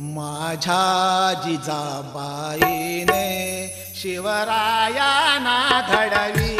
माझ्या जिजाबाईने शिवराया ना घडवी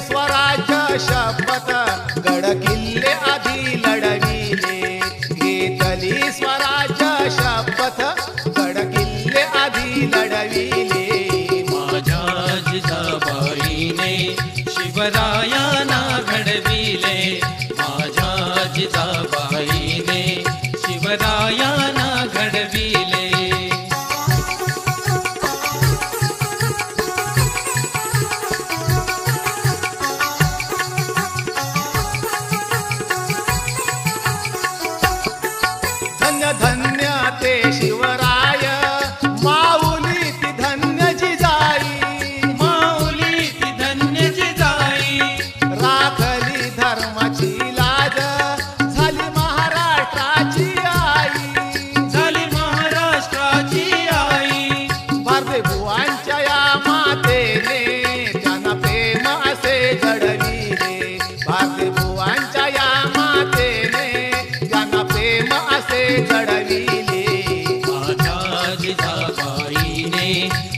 स्वराज्य शपथ. गड किल्ले आधी लढविले. घेतली स्वराज्य शपथ. गड किल्ले आधी लढविले. माझ्या जिजाबाईने शिवरायाना घडविले. माझ्या जिजाबाई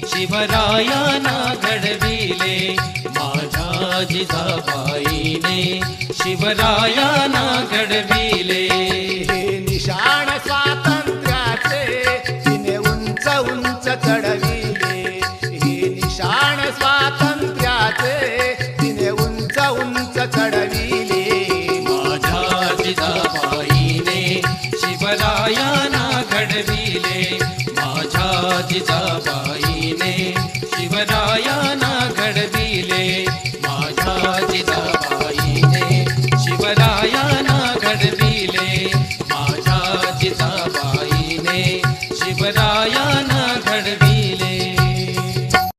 शिवरायाना घडविले माझा जिजाबाईने. शिवरायाना घडविले नारायण